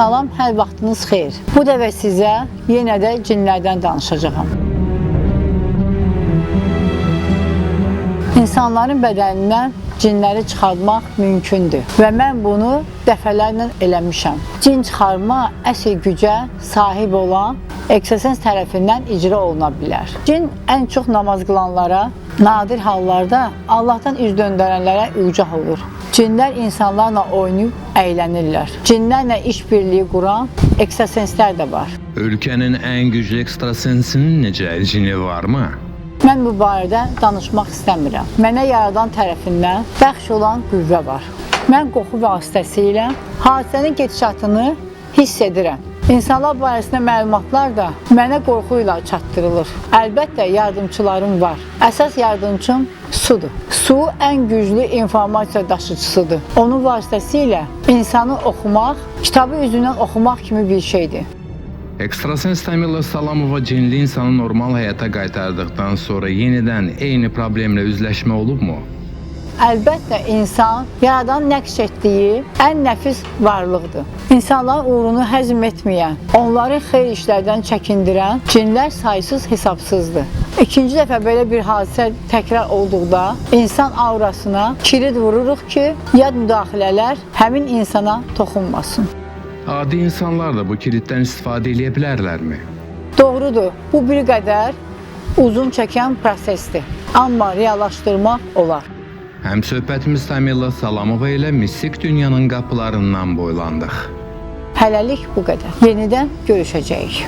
Salam, hər vaxtınız xeyir. Bu dəfə sizə yenə də cinlərdən danışacağam. İnsanların bədənindən cinləri çıxartmaq mümkündür və mən bunu dəfələrlə eləmişəm. Cin çıxarma əsl gücə sahib olan ekstrasens tərəfindən icra oluna bilər. Cin ən çox namaz qılanlara, nadir hallarda Allahdan üz döndərənlərə ucaq olur. Cinlər insanlarla oynayıb əylənirlər. Cinlərlə işbirliyi quran ekstrasenslər də var. Ölkənin ən güclü ekstrasensinin necə cini varmı? Mən bu barədə danışmaq istəmirəm. Mənə yaradan tərəfindən bəxş olan qüvvə var. Mən qoxu vasitəsilə hadisənin gedişatını hiss edirəm. İnsanlar barəsində məlumatlar da mənə qorxu ilə çatdırılır. Əlbəttə yardımçılarım var. Əsas yardımçım sudur. Su ən güclü informasiya daşıyıcısıdır. Onun vasitəsilə insanı oxumaq, kitabı üzündən oxumaq kimi bir şeydir. Ekstrasens Tamila Salamova cinli insanı normal həyata qaytardıqdan sonra yenidən eyni problemlə üzləşmə olubmu? Əlbəttə insan yaradan nəqş etdiyi ən nəfis varlıqdır. İnsanların uğrunu həzm etməyən, onları xeyir işlərdən çəkindirən cinlər saysız hesabsızdır. İkinci dəfə belə bir hadisə təkrar olduqda insan aurasına kirid vururuq ki, yad müdaxilələr həmin insana toxunmasın. Adi insanlar da bu kiliddən istifadə edə bilərlərmi? Doğrudur, bu bir qədər uzun çəkən prosesdir. Amma reallaşdırmaq olar. Həm söhbətimiz Tamila Salamova ilə mistik dünyanın qapılarından boylandıq. Hələlik bu qədər. Yenidən görüşəcəyik.